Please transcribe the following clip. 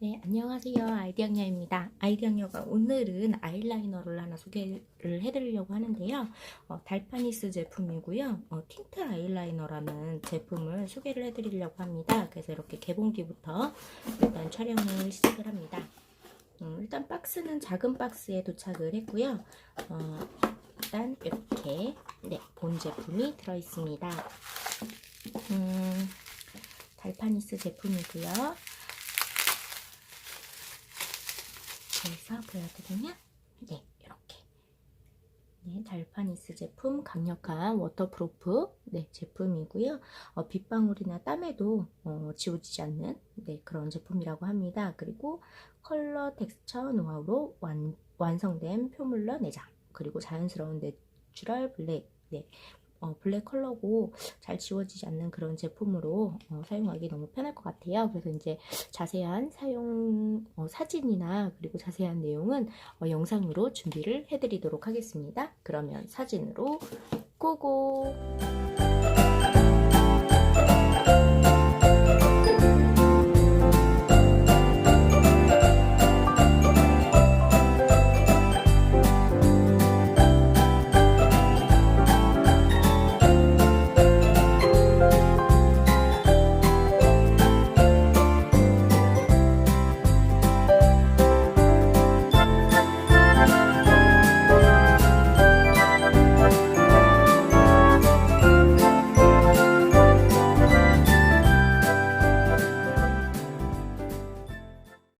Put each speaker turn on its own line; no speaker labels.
네, 안녕하세요. 아이디학녀입니다. 아이디학녀가 오늘은 아이라이너를 하나 소개를 해드리려고 하는데요. 어, 달파니스 제품이고요. 어, 틴트 아이라이너라는 제품을 소개를 해드리려고 합니다. 그래서 이렇게 개봉기부터 일단 촬영을 시작을 합니다. 음, 일단 박스는 작은 박스에 도착을 했고요. 어, 일단 이렇게 네, 본 제품이 들어있습니다. 음, 달파니스 제품이고요. 그래서 보여드리면 네 이렇게. 네 달파니스 제품 강력한 워터프루프. 네 제품이고요. 어, 빗방울이나 땀에도 어, 지워지지 않는 네 그런 제품이라고 합니다. 그리고 컬러 텍스처 노하우로 완, 완성된 표물러 내장. 그리고 자연스러운 내추럴 블랙. 네 어, 블랙 컬러고 잘 지워지지 않는 그런 제품으로 어, 사용하기 너무 편할 것 같아요. 그래서 이제 자세한 사용 어, 사진이나 그리고 자세한 내용은 어, 영상으로 준비를 해드리도록 하겠습니다. 그러면 사진으로 고고!